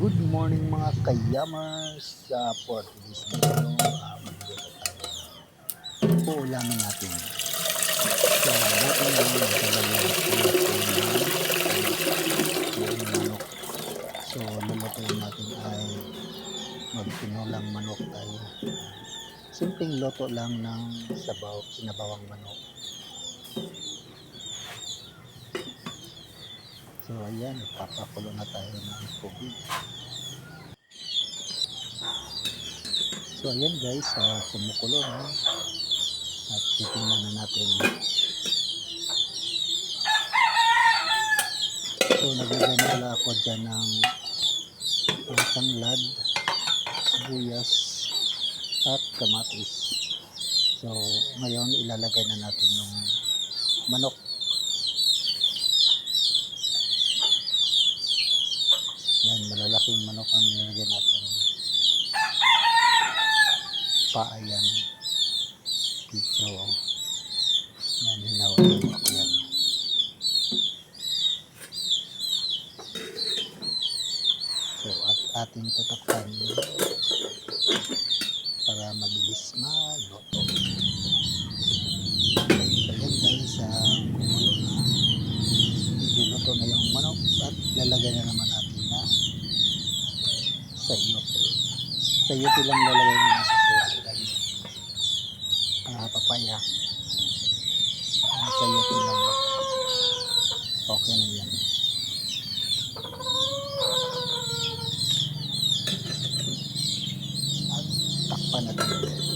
Good morning mga kayamers uh, for today's video. Uh. Uulamin natin. So, natin lang yung dalawa yung manok. So, lulutuin natin ay magpinulang manok tayo. Simpleng loto lang ng sabaw, sinabawang manok. So, ayan, papakulo na tayo ng tubig. So, ayan guys, uh, kumukulo na. At titingnan na natin. So, naglagay na pala ako dyan ng ng tanglad, sibuyas, at kamatis. So, ngayon ilalagay na natin yung manok. Yan, malalaking manok ang nilagay natin. Paa yan. Dito. Yan, hinawain ako yan. So, at ating tatakpan para mabilis maluto. So, yan guys, uh, kumulo na. Medyo luto na yung manok at lalagay na naman natin na sayote. Sayote lang lalagay mo sa sayote. Ah, papaya. Ah, sayote lang. Okay na yan. At takpan natin.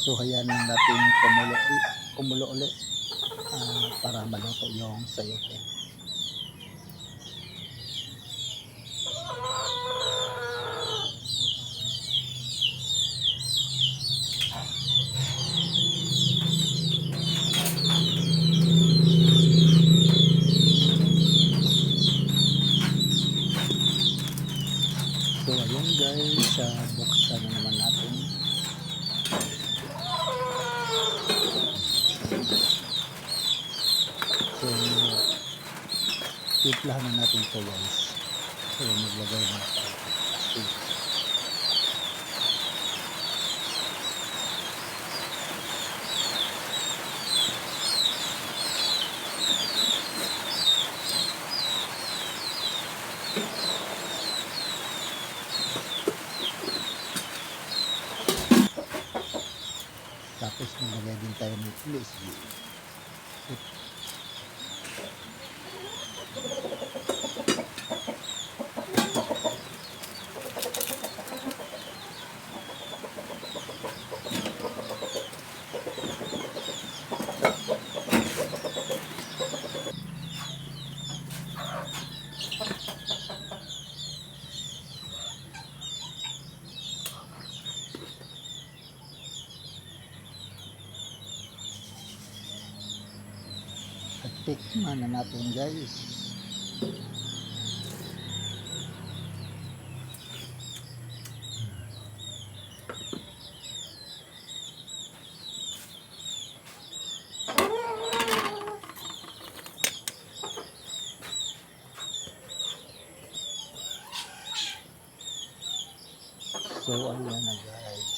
So hayaan natin kumulo, kumulo ulit ah, para maluto yung sayote. So ayun guys, uh, buksan na naman natin. So, tiplahan na natin ito guys. So, maglagay na tayo Tapos maglagay din tayo ng LSD. Tikman na natin guys. So ayan na guys.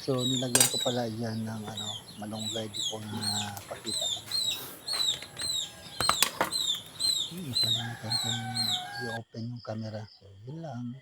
So nilagyan ko pala yan ng ano, malunggay di ko na pakita kong i-open yung camera. So, yun lang.